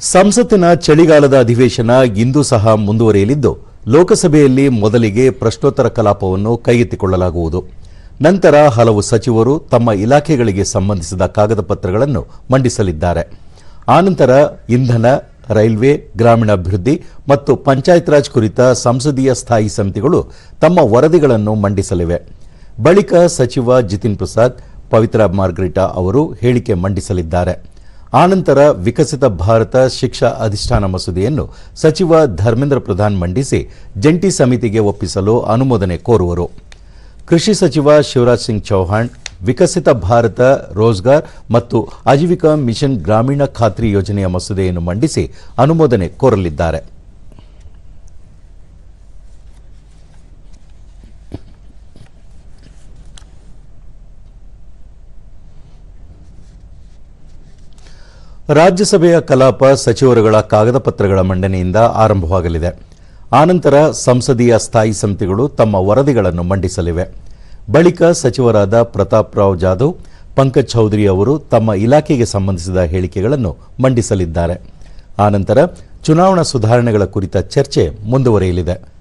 ಸಂಸತ್ತಿನ ಚಳಿಗಾಲದ ಅಧಿವೇಶನ ಇಂದು ಸಹ ಮುಂದುವರಿಯಲಿದ್ದು, ಲೋಕಸಭೆಯಲ್ಲಿ ಮೊದಲಿಗೆ ಪ್ರಶ್ನೋತ್ತರ ಕಲಾಪವನ್ನು ಕೈಗೆತ್ತಿಕೊಳ್ಳಲಾಗುವುದು. ನಂತರ ಹಲವು ಸಚಿವರು ತಮ್ಮ ಇಲಾಖೆಗಳಿಗೆ ಸಂಬಂಧಿಸಿದ ಕಾಗದ ಪತ್ರಗಳನ್ನು ಮಂಡಿಸಲಿದ್ದಾರೆ. ಆನಂತರ ಇಂಧನ, ರೈಲ್ವೆ, ಗ್ರಾಮೀಣಾಭಿವೃದ್ಧಿ ಮತ್ತು ಪಂಚಾಯತ್ ರಾಜ್ ಕುರಿತ ಸಂಸದೀಯ ಸ್ಥಾಯಿ ಸಮಿತಿಗಳು ತಮ್ಮ ವರದಿಗಳನ್ನು ಮಂಡಿಸಲಿವೆ. ಬಳಿಕ ಸಚಿವ ಜಿತಿನ್ ಪ್ರಸಾದ್, ಪವಿತ್ರ ಮಾರ್ಗರಿಟಾ ಅವರು ಹೇಳಿಕೆ ಮಂಡಿಸಲಿದ್ದಾರೆ. ಆನಂತರ ವಿಕಸಿತ ಭಾರತ ಶಿಕ್ಷಾ ಅಧಿಷ್ಠಾನ ಮಸೂದೆಯನ್ನು ಸಚಿವ ಧರ್ಮೇಂದ್ರ ಪ್ರಧಾನ್ ಮಂಡಿಸಿ ಜಂಟಿ ಸಮಿತಿಗೆ ಒಪ್ಪಿಸಲು ಅನುಮೋದನೆ ಕೋರುವರು. ಕೃಷಿ ಸಚಿವ ಶಿವರಾಜ್ ಸಿಂಗ್ ಚೌಹಾಣ್, ವಿಕಸಿತ ಭಾರತ, ರೋಜ್ಗಾರ್ ಮತ್ತು ಆಜೀವಿಕಾ ಮಿಷನ್ ಗ್ರಾಮೀಣ ಖಾತ್ರಿ ಯೋಜನೆಯ ಮಸೂದೆಯನ್ನು ಮಂಡಿಸಿ ಅನುಮೋದನೆ ಕೋರಲಿದ್ದಾರೆ. ರಾಜ್ಯಸಭೆಯ ಕಲಾಪ ಸಚಿವರುಗಳ ಕಾಗದ ಪತ್ರಗಳ ಮಂಡನೆಯಿಂದ ಆರಂಭವಾಗಲಿದೆ. ಆನಂತರ ಸಂಸದೀಯ ಸ್ಥಾಯಿ ಸಮಿತಿಗಳು ತಮ್ಮ ವರದಿಗಳನ್ನು ಮಂಡಿಸಲಿವೆ. ಬಳಿಕ ಸಚಿವರಾದ ಪ್ರತಾಪ್ ರಾವ್ ಜಾಧವ್, ಪಂಕಜ್ ಚೌಧರಿ ಅವರು ತಮ್ಮ ಇಲಾಖೆಗೆ ಸಂಬಂಧಿಸಿದ ಹೇಳಿಕೆಗಳನ್ನು ಮಂಡಿಸಲಿದ್ದಾರೆ. ಆನಂತರ ಚುನಾವಣಾ ಸುಧಾರಣೆಗಳ ಕುರಿತ ಚರ್ಚೆ ಮುಂದುವರಿಯಲಿದೆ.